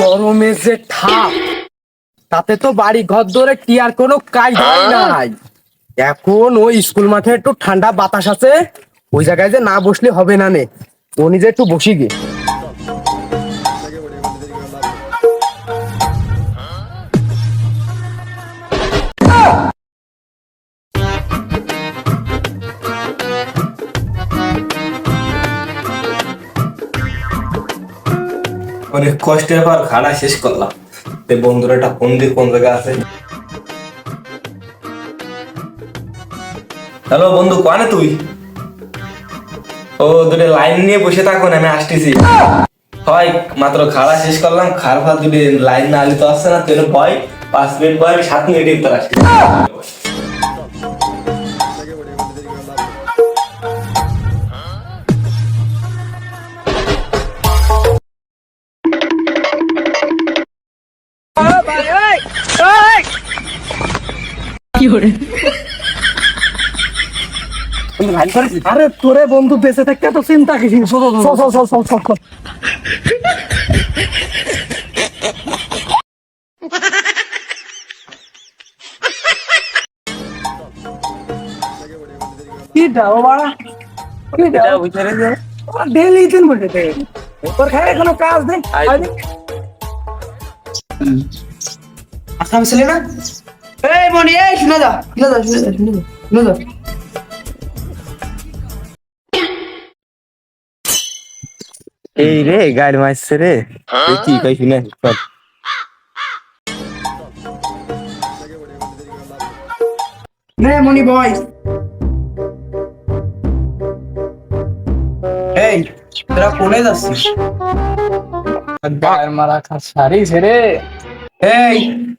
গরমের যে ঠাপ তাতে তো বাড়ি ঘর ধরে টিয়ার কোনো কাজ হয় নাই। এখন ওই স্কুল মাঠে একটু ঠান্ডা বাতাস আছে ওই জায়গায় যে না বসলে হবে না নে। উনি যে একটু বসি গে। অনেক কষ্টের পর খাড়া শেষ করলাম। তে বন্ধুরা একটা ফোন দিয়ে কোন জায়গায় আছে? হ্যালো বন্ধু, কানে তুই? ও, দুটো লাইন নিয়ে বসে থাকুন আমি আসতেছি। হয়, মাত্র খাড়া শেষ করলাম খাড়া ফাড়া দুটি লাইন না আলি তো আসছে না তুই ভয়, পাঁচ মিনিট পর সাত মিনিট ভিতর আসছি। আরে তোরে বন্ধু বেঁচে থাকতে তো চিন্তা কি দাও বাড়া কি দাও ডেলি দিন দে তোর খায় কোনো কাজ নেই? আসাম ছেলে না? এই মনি এই শুনে যা শুনে যা শুনে যা শুনে যা শুনে যা। এই রে গাড়ি মারছে রে। তুই কি কই শুনে। নে মনি বয়। এই তোরা কোনে যাচ্ছিস? মারা খাসারি ছেড়ে এই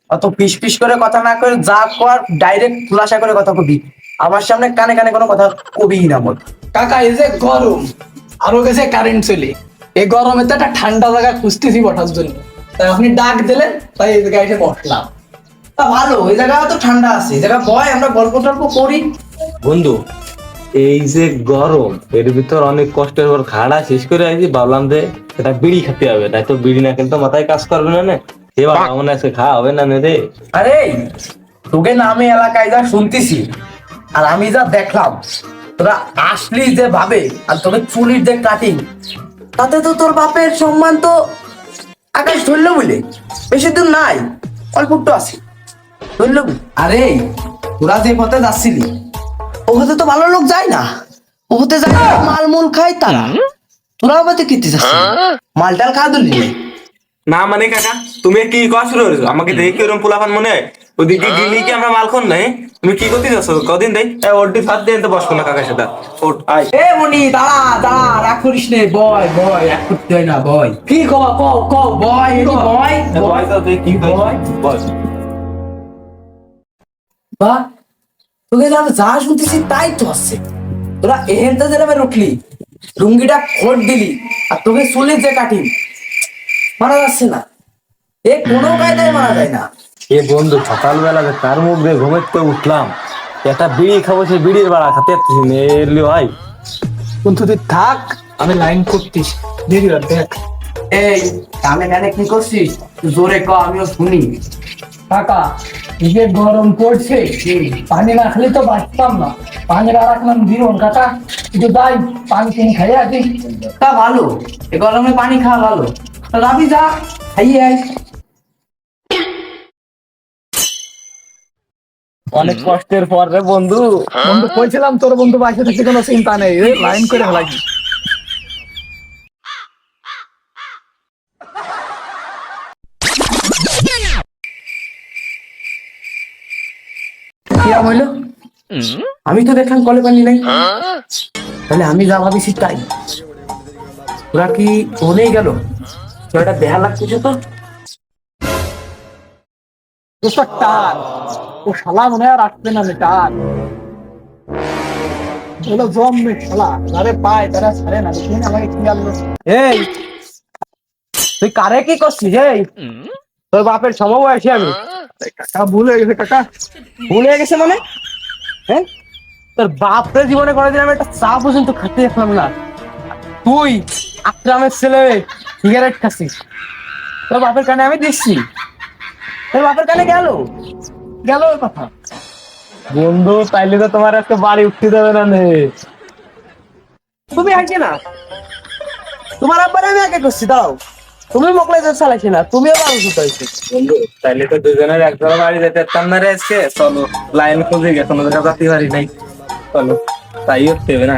অত পিস পিস করে কথা না করে যা কর ডাইরেক্ট খুলাসা করে কথা কবি। আমার সামনে কানে কানে কোনো কথা কবি না বল। কাকা এই যে গরম আরও গেছে কারেন্ট চলে। এই গরমে তো একটা ঠান্ডা জায়গা খুঁজতেছি বসার জন্য। তাই আপনি ডাক দিলেন তাই এই জায়গায় এসে বসলাম। তা ভালো ওই জায়গা তো ঠান্ডা আছে এই জায়গা বয় আমরা গল্প টল্প করি। বন্ধু এই যে গরম এর ভিতর অনেক কষ্টের পর খাড়া শেষ করে আইছি ভাবলাম যে এটা বিড়ি খেতে হবে তাই তো বিড়ি না খেলে তো মাথায় কাজ করবে না না। এবার আমার আজকে খাওয়া হবে না রে আরে তোকে নামে এলাকায় যা শুনতেছি আর আমি যা দেখলাম তোরা আসলি যে ভাবে আর তোকে চুলির যে কাটিং তাতে তো তোর বাপের সম্মান তো আকাশ ধরলো বলে। বেশি দূর নাই অল্প একটু আছে। ধরলো আরে তোরা যে পথে যাচ্ছিলি ও হতে তো ভালো লোক যায় না। ও হতে যায় না, মালমূল খায় তারা। তোরা আমাদের কিনতে যাচ্ছিলি। মালটাল খা দিলি না মানে কাকা তুমি কি করা শুরু করেছ আমাকে দেখে ওরকম পোলাপান মনে হয়। ওদিকে গিলি কি আমরা মাল খন নাই। তুমি কি করতে যাচ্ছ? কদিন দেই? ওটি সাত দিন তো বসবো না কাকার সাথে। ওট আয়। এ মনি দাঁড়া দাঁড়া রাগ করিস নে বয় বয় রাগ করতে হয় না বয়। কি কবা কও কও বয় এদি বয়। বয় তো কি বয়। বল বা তোকে যা যা শুনতেছি তাই তো আসছে তোরা এহেনটা যেরকম উঠলি লুঙ্গিটা খোট দিলি আর তোকে চুলের যে কাটি মারা যাচ্ছে না। এ কোনো কায়দায় মারা যায় না। এ বন্ধু সকালবেলা যে তার মুখ দিয়ে ঘুমেতে উঠলাম একটা বিড়ি খাব সে বিড়ির বাড়া খাতে পারতেছি ভাই। কিন্তু তুই থাক আমি লাইন করতিস দিদি দেখ। এই কানে কানে কি করছিস? তুই জোরে ক আমিও শুনি। কাকা যে গরম পড়ছে পানি না খেলে তো বাঁচতাম না। পানি না রাখলাম দিন কাকা। একটু যাই পানি কিনে খাইয়ে আসি। তা ভালো এ গরমে পানি খাওয়া ভালো। রাবি যা খাইয়ে আয় অনেক কষ্টের পর রে বন্ধু। বন্ধু কইছিলাম তোর বন্ধু বাইসে থেকে কোনো চিন্তা নেই। এই লাইন করে হইল? আমি তো দেখলাম কলে পানি নাই। তাহলে আমি যা ভাবিছি তাই। ওরা কি ফোনেই গেল? ছেলেটা দেহা লাগতেছে তো। টান। ও শালা মনে না আমি টান বলো শালা। আরে পায়, তারা ছাড়ে না। দেখি আমাকে কি আনলো এই, তুই কারে কি করছিস, এই? তোর বাপের সমবয়সী আমি। কাকা, ভুল হয়ে গেছে কাকা। ভুল হয়ে গেছে মানে? হ্যাঁ? তোর বাপরে জীবনে কোনোদিন আমি একটা চা পর্যন্ত খেতে দেখলাম না। তুই আক্রামের ছেলে সিগারেট খাচ্ছিস। তোর বাপের কানে আমি দিচ্ছি। তোর বাপের কানে গেল। গেল ওর কথা বন্ধু, তাইলে তো তোমার আজকে বাড়ি উঠতে দেবে না নে। তুমি আগে না। তোমার আব্বারে আমি আগে করছি, দাও। তুমি মোকলাই তো চালাইছি না তুমিও বারো সুতাইছি বন্ধু, তাইলে তো দুজনের একজনের বাড়ি যেতে পারতাম না রে আজকে। চলো, লাইন খুঁজে গেছে কোনো জায়গা পারি নাই। চলো, তাই উঠতে হবে না